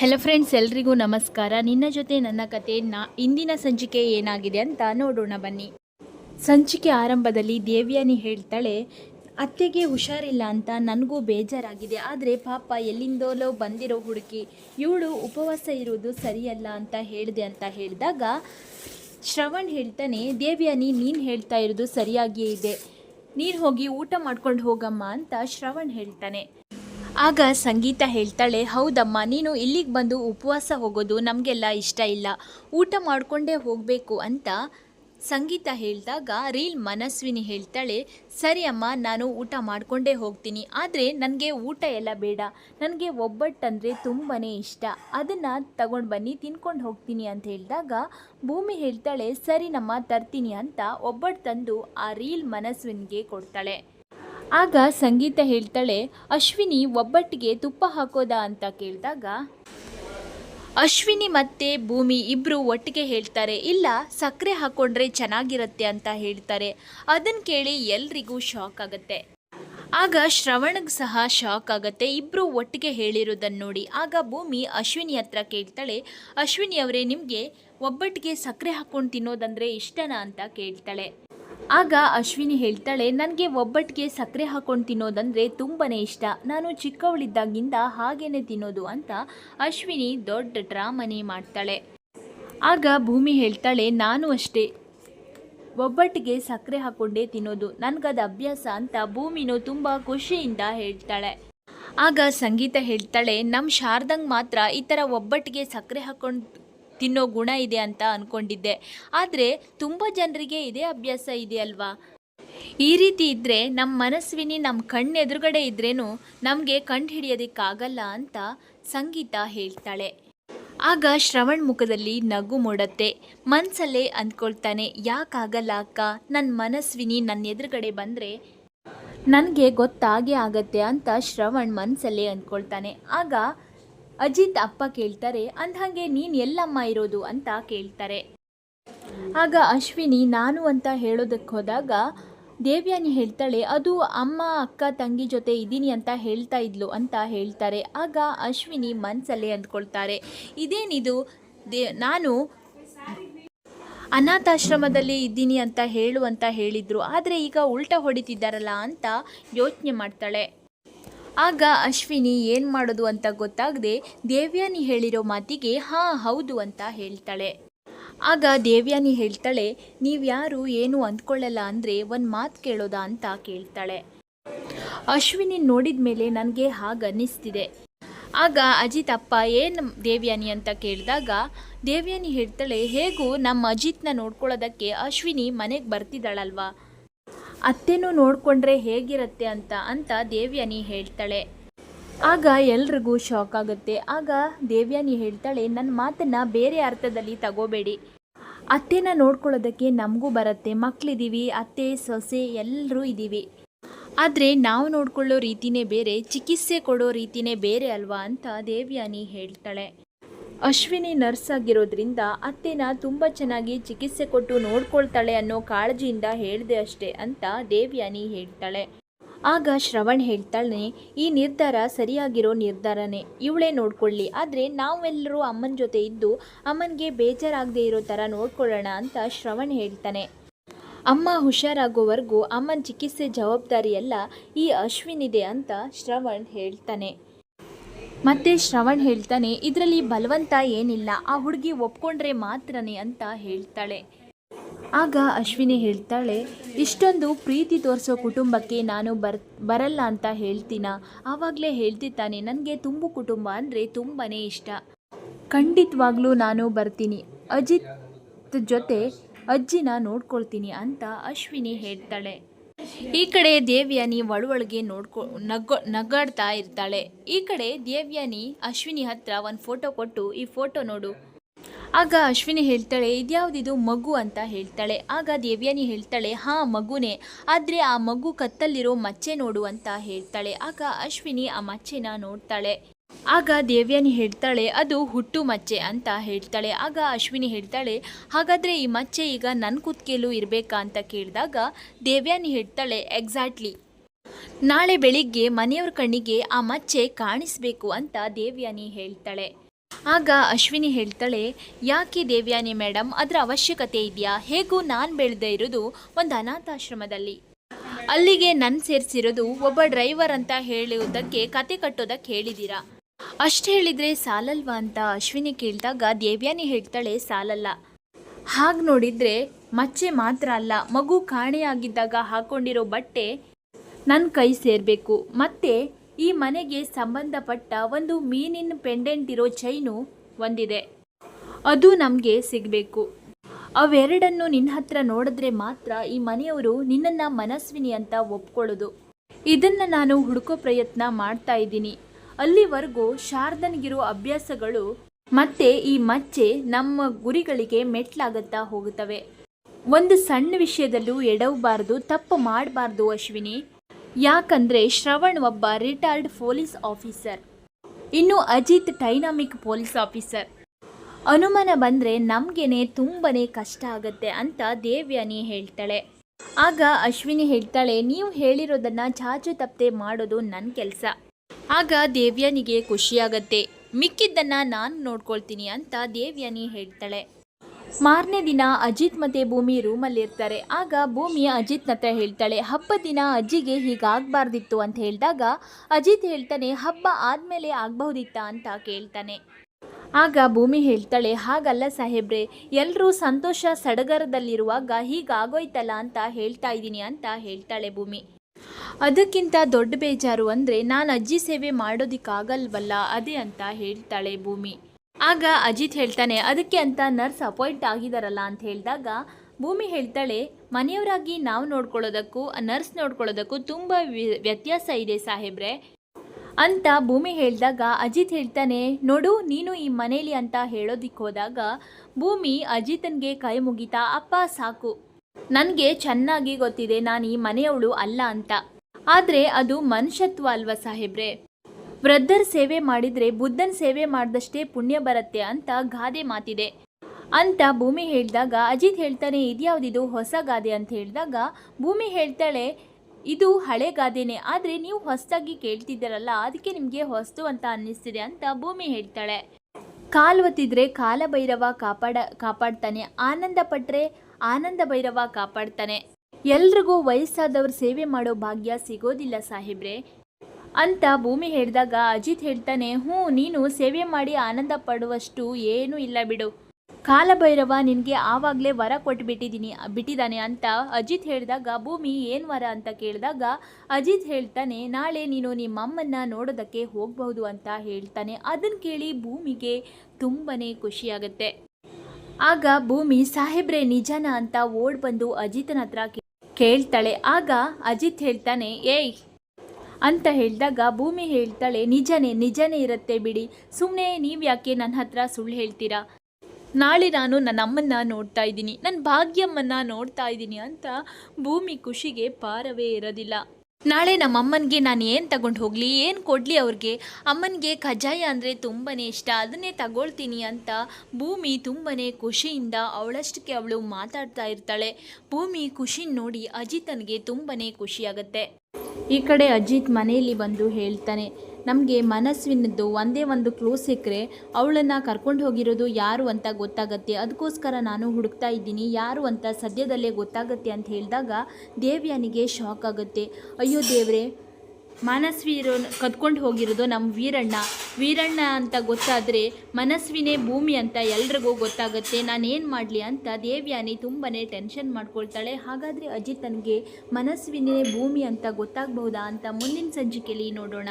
Hello friends ಎಲ್ರಿಗೂ ನಮಸ್ಕಾರ. ನಿನ್ನ ಜೊತೆ ನನ್ನ ಕತೆ ನಾ ಇಂದಿನ ಸಂಚಿಕೆ ಏನಾಗಿದೆ ಅಂತ ನೋಡೋಣ ಬನ್ನಿ. ಸಂಚಿಕೆ ಆರಂಭದಲ್ಲಿ ದೇವ್ಯಾನಿ ಹೇಳ್ತಾಳೆ, ಅತ್ತೆಗೆ ಹುಷಾರಿಲ್ಲ ಅಂತ ನನಗೂ ಬೇಜಾರಾಗಿದೆ. ಆದರೆ ಪಾಪ ಎಲ್ಲಿಂದಲೋ ಬಂದಿರೋ ಹುಡುಕಿ ಇವಳು ಉಪವಾಸ ಇರುವುದು ಸರಿಯಲ್ಲ ಅಂತ ಹೇಳಿದೆ ಅಂತ ಹೇಳಿದಾಗ ಶ್ರವಣ್ ಹೇಳ್ತಾನೆ, ದೇವ್ಯಾನಿ, ನೀನು ಹೇಳ್ತಾ ಇರೋದು ಸರಿಯಾಗಿಯೇ ಇದೆ. ನೀನು ಹೋಗಿ ಊಟ ಮಾಡ್ಕೊಂಡು ಹೋಗಮ್ಮ ಅಂತ ಶ್ರವಣ್ ಹೇಳ್ತಾನೆ. ಆಗ ಸಂಗೀತ ಹೇಳ್ತಾಳೆ, ಹೌದಮ್ಮ, ನೀನು ಇಲ್ಲಿಗೆ ಬಂದು ಉಪವಾಸ ಹೋಗೋದು ನಮಗೆಲ್ಲ ಇಷ್ಟ ಇಲ್ಲ. ಊಟ ಮಾಡಿಕೊಂಡೇ ಹೋಗಬೇಕು ಅಂತ ಸಂಗೀತ ಹೇಳಿದಾಗ ರೀಲ್ ಮನಸ್ವಿನಿ ಹೇಳ್ತಾಳೆ, ಸರಿ ಅಮ್ಮ, ನಾನು ಊಟ ಮಾಡಿಕೊಂಡೇ ಹೋಗ್ತೀನಿ. ಆದರೆ ನನಗೆ ಊಟ ಎಲ್ಲ ಬೇಡ. ನನಗೆ ಒಬ್ಬಟ್ಟಂದರೆ ತುಂಬಾ ಇಷ್ಟ. ಅದನ್ನು ತಗೊಂಡು ಬನ್ನಿ, ತಿನ್ಕೊಂಡು ಹೋಗ್ತೀನಿ ಅಂತ ಹೇಳಿದಾಗ ಭೂಮಿ ಹೇಳ್ತಾಳೆ, ಸರಿ ನಮ್ಮ, ತರ್ತೀನಿ ಅಂತ ಒಬ್ಬಟ್ಟು ತಂದು ಆ ರೀಲ್ ಮನಸ್ವಿನಿಗೆ ಕೊಡ್ತಾಳೆ. ಆಗ ಸಂಗೀತ ಹೇಳ್ತಾಳೆ, ಅಶ್ವಿನಿ ಒಬ್ಬಟ್ಟಿಗೆ ತುಪ್ಪ ಹಾಕೋದಾ ಅಂತ ಕೇಳಿದಾಗ, ಅಶ್ವಿನಿ ಮತ್ತೆ ಭೂಮಿ ಇಬ್ಬರು ಒಟ್ಟಿಗೆ ಹೇಳ್ತಾರೆ, ಇಲ್ಲ, ಸಕ್ಕರೆ ಹಾಕೊಂಡ್ರೆ ಚೆನ್ನಾಗಿರುತ್ತೆ ಅಂತ ಹೇಳ್ತಾರೆ. ಅದನ್ನು ಕೇಳಿ ಎಲ್ರಿಗೂ ಶಾಕ್ ಆಗುತ್ತೆ. ಆಗ ಶ್ರವಣಗ್ ಸಹ ಶಾಕ್ ಆಗುತ್ತೆ ಇಬ್ಬರು ಒಟ್ಟಿಗೆ ಹೇಳಿರೋದನ್ನು ನೋಡಿ. ಆಗ ಭೂಮಿ ಅಶ್ವಿನಿ ಹತ್ರ ಕೇಳ್ತಾಳೆ, ಅಶ್ವಿನಿ ಅವರೇ, ನಿಮಗೆ ಒಬ್ಬಟ್ಟಿಗೆ ಸಕ್ಕರೆ ಹಾಕೊಂಡು ತಿನ್ನೋದಂದ್ರೆ ಇಷ್ಟನಾ? ಅಂತ ಕೇಳ್ತಾಳೆ. ಆಗ ಅಶ್ವಿನಿ ಹೇಳ್ತಾಳೆ, ನನಗೆ ಒಬ್ಬಟ್ಟಿಗೆ ಸಕ್ಕರೆ ಹಾಕೊಂಡು ತಿನ್ನೋದಂದರೆ ತುಂಬಾ ಇಷ್ಟ. ನಾನು ಚಿಕ್ಕವಳಿದ್ದಾಗಿಂದ ಹಾಗೇನೆ ತಿನ್ನೋದು ಅಂತ ಅಶ್ವಿನಿ ದೊಡ್ಡ ಡ್ರಾಮನೆ ಮಾಡ್ತಾಳೆ. ಆಗ ಭೂಮಿ ಹೇಳ್ತಾಳೆ, ನಾನು ಅಷ್ಟೇ. ಒಬ್ಬಟ್ಟಿಗೆ ಸಕ್ಕರೆ ಹಾಕೊಂಡೇ ತಿನ್ನೋದು. ನನಗದು ಅಭ್ಯಾಸ ಅಂತ ಭೂಮಿನೂ ತುಂಬ ಖುಷಿಯಿಂದ ಹೇಳ್ತಾಳೆ. ಆಗ ಸಂಗೀತ ಹೇಳ್ತಾಳೆ ನಮ್ಮ ಶಾರದಂಗೆ ಮಾತ್ರ ಈ ಥರ ಒಬ್ಬಟ್ಟಿಗೆ ಸಕ್ಕರೆ ಹಾಕ್ಕೊಂಡು ತಿನ್ನೋ ಗುಣ ಇದೆ ಅಂತ ಅಂದ್ಕೊಂಡಿದ್ದೆ ಆದರೆ ತುಂಬ ಜನರಿಗೆ ಇದೇ ಅಭ್ಯಾಸ ಇದೆ ಅಲ್ವಾ ಈ ರೀತಿ ಇದ್ದರೆ ನಮ್ಮ ಮನಸ್ವಿನಿ ನಮ್ಮ ಕಣ್ಣು ಎದುರುಗಡೆ ಇದ್ರೇನು ನಮಗೆ ಕಂಡು ಹಿಡಿಯೋದಕ್ಕಾಗಲ್ಲ ಅಂತ ಸಂಗೀತ ಹೇಳ್ತಾಳೆ. ಆಗ ಶ್ರವಣ್ ಮುಖದಲ್ಲಿ ನಗು ಮೂಡತ್ತೆ. ಮನ್ಸಲ್ಲೇ ಅಂದ್ಕೊಳ್ತಾನೆ, ಯಾಕಾಗಲ್ಲ ಅಕ್ಕ? ನನ್ನ ಮನಸ್ವಿನಿ ನನ್ನ ಎದುರುಗಡೆ ಬಂದರೆ ನನಗೆ ಗೊತ್ತಾಗೇ ಆಗತ್ತೆ ಅಂತ ಶ್ರವಣ್ ಮನಸ್ಸಲ್ಲೇ ಅಂದ್ಕೊಳ್ತಾನೆ. ಆಗ ಅಜಿತ್ ಅಪ್ಪ ಕೇಳ್ತಾರೆ, ಅಂದ್ಹಾಗೆ ನೀನು ಎಲ್ಲಮ್ಮ ಇರೋದು ಅಂತ ಕೇಳ್ತಾರೆ. ಆಗ ಅಶ್ವಿನಿ, ನಾನು ಅಂತ ಹೇಳೋದಕ್ಕೆ ಹೋದಾಗ, ದೇವ್ಯಾನಿ ಹೇಳ್ತಾಳೆ, ಅದು ಅಮ್ಮ, ಅಕ್ಕ, ತಂಗಿ ಜೊತೆ ಇದ್ದೀನಿ ಅಂತ ಹೇಳ್ತಾ ಇದ್ಲು ಅಂತ ಹೇಳ್ತಾರೆ. ಆಗ ಅಶ್ವಿನಿ ಮನಸ್ಸಲ್ಲೇ ಅಂದ್ಕೊಳ್ತಾರೆ, ಇದೇನಿದು? ದೇ, ನಾನು ಅನಾಥಾಶ್ರಮದಲ್ಲಿ ಇದ್ದೀನಿ ಅಂತ ಹೇಳು ಅಂತ ಹೇಳಿದ್ರು. ಆದರೆ ಈಗ ಉಲ್ಟಾ ಹೊಡಿತಿದ್ದಾರಲ್ಲ ಅಂತ ಯೋಚನೆ ಮಾಡ್ತಾಳೆ. ಆಗ ಅಶ್ವಿನಿ ಏನು ಮಾಡೋದು ಅಂತ ಗೊತ್ತಾಗದೆ ದೇವ್ಯಾನಿ ಹೇಳಿರೋ ಮಾತಿಗೆ ಹಾಂ ಹೌದು ಅಂತ ಹೇಳ್ತಾಳೆ. ಆಗ ದೇವ್ಯಾನಿ ಹೇಳ್ತಾಳೆ ನೀವ್ಯಾರು ಏನು ಅಂದ್ಕೊಳ್ಳಲ್ಲ ಅಂದರೆ ಒಂದು ಮಾತು ಕೇಳೋದಾ ಅಂತ ಕೇಳ್ತಾಳೆ. ಅಶ್ವಿನಿ ನೋಡಿದ ಮೇಲೆ ನನಗೆ ಹಾಗನ್ನಿಸ್ತಿದೆ ಆಗ ಅಜಿತ್ ಅಪ್ಪ, ಏನು ದೇವ್ಯಾನಿ ಅಂತ ಕೇಳಿದಾಗ ದೇವ್ಯಾನಿ ಹೇಳ್ತಾಳೆ, ಹೇಗೂ ನಮ್ಮ ಅಜಿತ್ನ ನೋಡ್ಕೊಳ್ಳೋದಕ್ಕೆ ಅಶ್ವಿನಿ ಮನೆಗೆ ಬರ್ತಿದ್ದಾಳಲ್ವಾ? ಅತ್ತೆನೂ ನೋಡಿಕೊಂಡ್ರೆ ಹೇಗಿರುತ್ತೆ ಅಂತ ಅಂತ ದೇವ್ಯಾನಿ ಹೇಳ್ತಾಳೆ. ಆಗ ಎಲ್ರಿಗೂ ಶಾಕ್ ಆಗುತ್ತೆ. ಆಗ ದೇವ್ಯಾನಿ ಹೇಳ್ತಾಳೆ ನನ್ನ ಮಾತನ್ನು ಬೇರೆ ಅರ್ಥದಲ್ಲಿ ತಗೋಬೇಡಿ. ಅತ್ತೆನ ನೋಡ್ಕೊಳ್ಳೋದಕ್ಕೆ ನಮಗೂ ಬರುತ್ತೆ. ಮಕ್ಕಳಿದ್ದೀವಿ ಅತ್ತೆ, ಸೊಸೆ ಎಲ್ಲರೂ ಇದ್ದೀವಿ ಆದರೆ ನಾವು ನೋಡ್ಕೊಳ್ಳೋ ರೀತಿನೇ ಬೇರೆ, ಚಿಕಿತ್ಸೆ ಕೊಡೋ ರೀತಿನೇ ಬೇರೆ ಅಲ್ವಾ ಅಂತ ದೇವ್ಯಾನಿ ಹೇಳ್ತಾಳೆ. ಅಶ್ವಿನಿ ನರ್ಸ್ ಆಗಿರೋದ್ರಿಂದ ಅತ್ತೆನ ತುಂಬ ಚೆನ್ನಾಗಿ ಚಿಕಿತ್ಸೆ ಕೊಟ್ಟು ನೋಡ್ಕೊಳ್ತಾಳೆ ಅನ್ನೋ ಕಾಳಜಿಯಿಂದ ಹೇಳಿದೆ ಅಷ್ಟೇ ಅಂತ ದೇವ್ಯಾನಿ ಹೇಳ್ತಾಳೆ. ಆಗ ಶ್ರವಣ್ ಹೇಳ್ತಾಳೆ, ಈ ನಿರ್ಧಾರ ಸರಿಯಾಗಿರೋ ನಿರ್ಧಾರನೇ. ಇವಳೇ ನೋಡ್ಕೊಳ್ಳಿ. ಆದರೆ ನಾವೆಲ್ಲರೂ ಅಮ್ಮನ ಜೊತೆ ಇದ್ದು ಅಮ್ಮನಿಗೆ ಬೇಜಾರಾಗದೇ ಇರೋ ಥರ ನೋಡ್ಕೊಳ್ಳೋಣ ಅಂತ ಶ್ರವಣ್ ಹೇಳ್ತಾನೆ. ಅಮ್ಮ ಹುಷಾರಾಗೋವರೆಗೂ ಅಮ್ಮನ ಚಿಕಿತ್ಸೆ ಜವಾಬ್ದಾರಿ ಎಲ್ಲ ಈ ಅಶ್ವಿನಿದೆ ಅಂತ ಶ್ರವಣ್ ಹೇಳ್ತಾನೆ. ಮತ್ತೆ ಶ್ರವಣ್ ಹೇಳ್ತಾನೆ, ಇದರಲ್ಲಿ ಬಲವಂತ ಏನಿಲ್ಲ, ಆ ಹುಡುಗಿ ಒಪ್ಕೊಂಡ್ರೆ ಮಾತ್ರನೇ ಅಂತ ಹೇಳ್ತಾಳೆ. ಆಗ ಅಶ್ವಿನಿ ಹೇಳ್ತಾಳೆ, ಇಷ್ಟೊಂದು ಪ್ರೀತಿ ತೋರಿಸೋ ಕುಟುಂಬಕ್ಕೆ ನಾನು ಬರ್, ಬರಲ್ಲ ಅಂತ ಹೇಳ್ತೀನ? ಆವಾಗಲೇ ಹೇಳ್ತಿದ್ದಾನೆ, ನನಗೆ ತುಂಬು ಕುಟುಂಬ ಅಂದರೆ ತುಂಬಾ ಇಷ್ಟ. ಖಂಡಿತವಾಗ್ಲೂ ನಾನು ಬರ್ತೀನಿ. ಅಜಿತ್ ಜೊತೆ ಅಜ್ಜಿನ ನೋಡ್ಕೊಳ್ತೀನಿ, ಅಂತ ಅಶ್ವಿನಿ ಹೇಳ್ತಾಳೆ. ಈ ಕಡೆ ದೇವ್ಯಾನಿ ಒಳೊಳಗೆ ನೋಡ್ಕೊ, ನಗ್ಗೊ ನಗ್ಗಾಡ್ತಾ ಇರ್ತಾಳೆ. ಈ ಕಡೆ ದೇವ್ಯಾನಿ ಅಶ್ವಿನಿ ಹತ್ರ ಒಂದು ಫೋಟೋ ಕೊಟ್ಟು, ಈ ಫೋಟೋ ನೋಡು. ಆಗ ಅಶ್ವಿನಿ ಹೇಳ್ತಾಳೆ, ಇದ್ಯಾವುದಿದು ಮಗು ಅಂತ ಹೇಳ್ತಾಳೆ. ಆಗ ದೇವ್ಯಾನಿ ಹೇಳ್ತಾಳೆ, ಹಾಂ, ಮಗುನೇ. ಆದರೆ ಆ ಮಗು ಕತ್ತಲ್ಲಿರೋ ಮಚ್ಚೆ ನೋಡು ಅಂತ ಹೇಳ್ತಾಳೆ. ಆಗ ಅಶ್ವಿನಿ ಆ ಮಚ್ಚೆನ ನೋಡ್ತಾಳೆ. ಆಗ ದೇವ್ಯಾನಿ ಹೇಳ್ತಾಳೆ, ಅದು ಹುಟ್ಟು ಮಚ್ಚೆ ಅಂತ ಹೇಳ್ತಾಳೆ. ಆಗ ಅಶ್ವಿನಿ ಹೇಳ್ತಾಳೆ, ಹಾಗಾದರೆ ಈ ಮಚ್ಚೆ ಈಗ ನನ್ನ ಕುತ್ತಿಗೆಲೂ ಇರಬೇಕಾ ಅಂತ ಕೇಳಿದಾಗ ದೇವ್ಯಾನಿ ಹೇಳ್ತಾಳೆ ಎಕ್ಸಾಕ್ಟ್ಲಿ ನಾಳೆ ಬೆಳಿಗ್ಗೆ ಮನೆಯವ್ರ ಕಣ್ಣಿಗೆ ಆ ಮಚ್ಚೆ ಕಾಣಿಸ್ಬೇಕು ಅಂತ ದೇವ್ಯಾನಿ ಹೇಳ್ತಾಳೆ. ಆಗ ಅಶ್ವಿನಿ ಹೇಳ್ತಾಳೆ, ಯಾಕೆ ದೇವ್ಯಾನಿ ಮೇಡಮ್ ಅದರ ಅವಶ್ಯಕತೆ ಇದೆಯಾ? ಹೇಗೂ ನಾನು ಬೆಳೆದೇ ಇರೋದು ಒಂದು ಅನಾಥಾಶ್ರಮದಲ್ಲಿ. ಅಲ್ಲಿಗೆ ನನ್ನ ಸೇರಿಸಿರೋದು ಒಬ್ಬ ಡ್ರೈವರ್ ಅಂತ ಹೇಳುವುದಕ್ಕೆ ಕತೆ ಕಟ್ಟೋದಕ್ಕೆ ಹೇಳಿದ್ದೀರಾ ಅಷ್ಟು ಹೇಳಿದರೆ ಸಾಲಲ್ವಾ ಅಂತ ಅಶ್ವಿನಿ ಕೇಳಿದಾಗ ದೇವ್ಯಾನಿ ಹೇಳ್ತಾಳೆ ಸಾಲಲ್ಲ. ಹಾಗೆ ನೋಡಿದರೆ ಮಚ್ಚೆ ಮಾತ್ರ ಅಲ್ಲ, ಮಗು ಕಾಣೆಯಾಗಿದ್ದಾಗ ಹಾಕೊಂಡಿರೋ ಬಟ್ಟೆ ನನ್ನ ಕೈ ಸೇರಬೇಕು. ಮತ್ತೆ ಈ ಮನೆಗೆ ಸಂಬಂಧಪಟ್ಟ ಒಂದು ಮೀನಿನ ಪೆಂಡೆಂಟ್ ಇರೋ ಚೈನು ಒಂದಿದೆ. ಅದು ನಮಗೆ ಸಿಗಬೇಕು. ಅವೆರಡನ್ನು ನಿನ್ನ ಹತ್ರ ನೋಡಿದ್ರೆ ಮಾತ್ರ ಈ ಮನೆಯವರು ನಿನ್ನನ್ನು ಮನಸ್ವಿನಿ ಅಂತ ಒಪ್ಕೊಳ್ಳೋದು. ಇದನ್ನು ನಾನು ಹುಡುಕೋ ಪ್ರಯತ್ನ ಮಾಡ್ತಾ ಇದ್ದೀನಿ. ಅಲ್ಲಿವರೆಗೂ ಶಾರದನಿಗಿರುವ ಅಭ್ಯಾಸಗಳು ಮತ್ತೆ ಈ ಮಚ್ಚೆ ನಮ್ಮ ಗುರಿಗಳಿಗೆ ಮೆಟ್ಲಾಗುತ್ತಾ ಹೋಗುತ್ತವೆ. ಒಂದು ಸಣ್ಣ ವಿಷಯದಲ್ಲೂ ಎಡವಬಾರ್ದು, ತಪ್ಪು ಮಾಡಬಾರ್ದು ಅಶ್ವಿನಿ. ಯಾಕಂದ್ರೆ ಶ್ರವಣ್ ಒಬ್ಬ ರಿಟೈರ್ಡ್ ಪೊಲೀಸ್ ಆಫೀಸರ್ ಇನ್ನು ಅಜಿತ್ ಡೈನಾಮಿಕ್ ಪೊಲೀಸ್ ಆಫೀಸರ್ ಅನುಮಾನ ಬಂದರೆ ನಮಗೇನೆ ತುಂಬನೇ ಕಷ್ಟ ಆಗತ್ತೆ ಅಂತ ದೇವ್ಯಾನಿ ಹೇಳ್ತಾಳೆ. ಆಗ ಅಶ್ವಿನಿ ಹೇಳ್ತಾಳೆ, ನೀವು ಹೇಳಿರೋದನ್ನ ಚಾಚು ತಪ್ಪದೆ ಮಾಡೋದು ನನ್ನ ಕೆಲಸ. ಆಗ ದೇವ್ಯಾನಿಗೆ ಖುಷಿಯಾಗತ್ತೆ. ಮಿಕ್ಕಿದ್ದನ್ನ ನಾನು ನೋಡ್ಕೊಳ್ತೀನಿ ಅಂತ ದೇವ್ಯಾನಿ ಹೇಳ್ತಾಳೆ. ಮಾರನೇ ದಿನ ಅಜಿತ್ ಮತ್ತೆ ಭೂಮಿ ರೂಮಲ್ಲಿರ್ತಾರೆ. ಆಗ ಭೂಮಿ ಅಜಿತ್ ಹತ್ರ ಹೇಳ್ತಾಳೆ ಹಬ್ಬದ ದಿನ ಅಜ್ಜಿಗೆ ಹೀಗಾಗಬಾರ್ದಿತ್ತು ಅಂತ ಹೇಳಿದಾಗ ಅಜಿತ್ ಹೇಳ್ತಾನೆ, ಹಬ್ಬ ಆದಮೇಲೆ ಆಗಬಹುದಿತ್ತಾ ಅಂತ ಕೇಳ್ತಾನೆ. ಆಗ ಭೂಮಿ ಹೇಳ್ತಾಳೆ, ಹಾಗಲ್ಲ ಸಾಹೇಬ್ರೆ ಎಲ್ಲರೂ ಸಂತೋಷ ಸಡಗರದಲ್ಲಿರುವಾಗ ಹೀಗಾಗೋಯ್ತಲ್ಲ ಅಂತ ಹೇಳ್ತಾ ಇದ್ದೀನಿ ಅಂತ ಹೇಳ್ತಾಳೆ ಭೂಮಿ. ಅದಕ್ಕಿಂತ ದೊಡ್ಡ ಬೇಜಾರು ಅಂದರೆ ನಾನು ಅಜ್ಜಿ ಸೇವೆ ಮಾಡೋದಕ್ಕಾಗಲ್ವಲ್ಲ, ಅದೇ ಅಂತ ಹೇಳ್ತಾಳೆ ಭೂಮಿ. ಆಗ ಅಜಿತ್ ಹೇಳ್ತಾನೆ, ಅದಕ್ಕೆ ಅಂತ ನರ್ಸ್ ಅಪಾಯಿಂಟ್ ಆಗಿದಾರಲ್ಲ ಅಂತ ಹೇಳಿದಾಗ ಭೂಮಿ ಹೇಳ್ತಾಳೆ, ಮನೆಯವರಾಗಿ ನಾವು ನೋಡ್ಕೊಳ್ಳೋದಕ್ಕೂ, ನರ್ಸ್ ನೋಡ್ಕೊಳ್ಳೋದಕ್ಕೂ ತುಂಬ ವ್ಯತ್ಯಾಸ ಇದೆ ಸಾಹೇಬ್ರೆ. ಅಂತ ಭೂಮಿ ಹೇಳಿದಾಗ ಅಜಿತ್ ಹೇಳ್ತಾನೆ, ನೋಡು, ನೀನು ಈ ಮನೇಲಿ ಅಂತ ಹೇಳೋದಿಕ್ಕೆ ಹೋದಾಗ ಭೂಮಿ ಅಜಿತನ್ಗೆ ಕೈ ಮುಗಿತಾ, ಅಪ್ಪ ಸಾಕು, ನನಗೆ ಚೆನ್ನಾಗಿ ಗೊತ್ತಿದೆ, ನಾನು ಈ ಮನೆಯವಳು ಅಲ್ಲ ಅಂತ. ಆದರೆ ಅದು ಮನುಷ್ಯತ್ವ ಅಲ್ವಾ ಸಾಹೇಬ್ರೆ? ವೃದ್ಧರ ಸೇವೆ ಮಾಡಿದರೆ ಬುದ್ಧನ ಸೇವೆ ಮಾಡಿದಷ್ಟೇ ಪುಣ್ಯ ಬರುತ್ತೆ ಅಂತ ಗಾದೆ ಮಾತಿದೆ. ಅಂತ ಭೂಮಿ ಹೇಳಿದಾಗ, ಅಜಿತ್ ಹೇಳ್ತಾನೆ, ಇದ್ಯಾವುದಿದು ಹೊಸ ಗಾದೆ ಅಂತ ಹೇಳಿದಾಗ, ಭೂಮಿ ಹೇಳ್ತಾಳೆ, ಇದು ಹಳೆ ಗಾದೆನೇ, ಆದರೆ ನೀವು ಹೊಸದಾಗಿ ಕೇಳ್ತಿದ್ದೀರಲ್ಲ, ಅದಕ್ಕೆ ನಿಮಗೆ ಹೊಸದು ಅಂತ ಅನ್ನಿಸ್ತಿದೆ ಅಂತ ಭೂಮಿ ಹೇಳ್ತಾಳೆ. ಕಾಲು ಒತ್ತಿದ್ರೆ ಕಾಲಭೈರವ ಕಾಪಾಡ, ಕಾಪಾಡ್ತಾನೆ, ಆನಂದ ಪಟ್ಟರೆ ಆನಂದ ಭೈರವ ಕಾಪಾಡ್ತಾನೆ. ಎಲ್ರಿಗೂ ವಯಸ್ಸಾದವ್ರ ಸೇವೆ ಮಾಡೋ ಭಾಗ್ಯ ಸಿಗೋದಿಲ್ಲ ಸಾಹೇಬ್ರೆ. ಅಂತ ಭೂಮಿ ಹೇಳಿದಾಗ ಅಜಿತ್ ಹೇಳ್ತಾನೆ, ಹ್ಞೂ, ನೀನು ಸೇವೆ ಮಾಡಿ ಆನಂದ ಪಡುವಷ್ಟು ಏನೂ ಇಲ್ಲ ಬಿಡು. ಕಾಲಭೈರವ ನಿನಗೆ ಆವಾಗಲೇ ವರ ಕೊಟ್ಬಿಟ್ಟಿದ್ದೀನಿ ಬಿಟ್ಟಿದ್ದಾನೆ ಅಂತ ಅಜಿತ್ ಹೇಳಿದಾಗ, ಭೂಮಿ, ಏನು ವರ ಅಂತ ಕೇಳಿದಾಗ ಅಜಿತ್ ಹೇಳ್ತಾನೆ, ನಾಳೆ ನೀನು ನಿಮ್ಮಮ್ಮನ್ನ ನೋಡೋದಕ್ಕೆ ಹೋಗಬಹುದು ಅಂತ ಹೇಳ್ತಾನೆ. ಅದನ್ನು ಕೇಳಿ ಭೂಮಿಗೆ ತುಂಬನೇ ಖುಷಿಯಾಗುತ್ತೆ. ಆಗ ಭೂಮಿ, ಸಾಹೇಬ್ರೆ, ನಿಜನ? ಅಂತ ಓಡ್ ಬಂದು ಅಜಿತನ ಹತ್ರ ಕೇಳ್ತಾಳೆ. ಆಗ ಅಜಿತ್ ಹೇಳ್ತಾನೆ, ಏಯ್, ಅಂತ ಹೇಳಿದಾಗ ಭೂಮಿ ಹೇಳ್ತಾಳೆ, ನಿಜನೇ ನಿಜನೇ ಇರುತ್ತೆ ಬಿಡಿ. ಸುಮ್ಮನೆ ನೀವು ಯಾಕೆ ನನ್ನ ಹತ್ರ ಸುಳ್ಳು ಹೇಳ್ತೀರಾ? ನಾಳೆ ನಾನು ನನ್ನ ಅಮ್ಮನ್ನ ನೋಡ್ತಾ ಇದ್ದೀನಿ. ನನ್ನ ಭಾಗ್ಯಮ್ಮನ್ನ ನೋಡ್ತಾ ಇದ್ದೀನಿ ಅಂತ ಭೂಮಿ ಖುಷಿಗೆ ಪಾರವೇ ಇರೋದಿಲ್ಲ. ನಾಳೆ ನಮ್ಮ ಅಮ್ಮನಿಗೆ ನಾನು ಏನು ತಗೊಂಡು ಹೋಗಲಿ, ಏನು ಕೊಡಲಿ ಅವ್ರಿಗೆ? ಅಮ್ಮನಿಗೆ ಕಜ್ಜಾಯ ಅಂದರೆ ತುಂಬಾ ಇಷ್ಟ. ಅದನ್ನೇ ತಗೊಳ್ತೀನಿ ಅಂತ ಭೂಮಿ ತುಂಬಾ ಖುಷಿಯಿಂದ ಅವಳಷ್ಟಕ್ಕೆ ಅವಳು ಮಾತಾಡ್ತಾ ಇರ್ತಾಳೆ. ಭೂಮಿ ಖುಷಿ ನೋಡಿ ಅಜಿತನಿಗೆ ತುಂಬಾ ಖುಷಿಯಾಗತ್ತೆ. ಈ ಕಡೆ ಅಜಿತ್ ಮನೆಯಲ್ಲಿ ಬಂದು ಹೇಳ್ತಾನೆ, ನಮಗೆ ಮನಸ್ವಿನದ್ದು ಒಂದೇ ಒಂದು ಕ್ಲೂ ಸಿಕ್ಕರೆ ಅವಳನ್ನು ಕರ್ಕೊಂಡು ಹೋಗಿರೋದು ಯಾರು ಅಂತ ಗೊತ್ತಾಗತ್ತೆ. ಅದಕ್ಕೋಸ್ಕರ ನಾನು ಹುಡುಕ್ತಾ ಇದ್ದೀನಿ, ಯಾರು ಅಂತ ಸದ್ಯದಲ್ಲೇ ಗೊತ್ತಾಗತ್ತೆ ಅಂತ ಹೇಳಿದಾಗ ದೇವ್ಯಾನಿಗೆ ಶಾಕ್ ಆಗುತ್ತೆ. ಅಯ್ಯೋ ದೇವ್ರೆ ಮನಸ್ವಿರೋ ಕದ್ಕೊಂಡು ಹೋಗಿರೋದು ನಮ್ಮ ವೀರಣ್ಣ. ವೀರಣ್ಣ ಅಂತ ಗೊತ್ತಾದರೆ ಮನಸ್ವಿನೇ ಭೂಮಿ ಅಂತ ಎಲ್ರಿಗೂ ಗೊತ್ತಾಗುತ್ತೆ. ನಾನೇನು ಮಾಡಲಿ ಅಂತ ದೇವ್ಯಾನಿ ತುಂಬಾ ಟೆನ್ಷನ್ ಮಾಡ್ಕೊಳ್ತಾಳೆ. ಹಾಗಾದರೆ ಅಜಿತನಿಗೆ ಮನಸ್ವಿನೇ ಭೂಮಿ ಅಂತ ಗೊತ್ತಾಗಬಹುದಾ ಅಂತ ಮುಂದಿನ ಸಂಚಿಕೆಯಲ್ಲಿ ನೋಡೋಣ.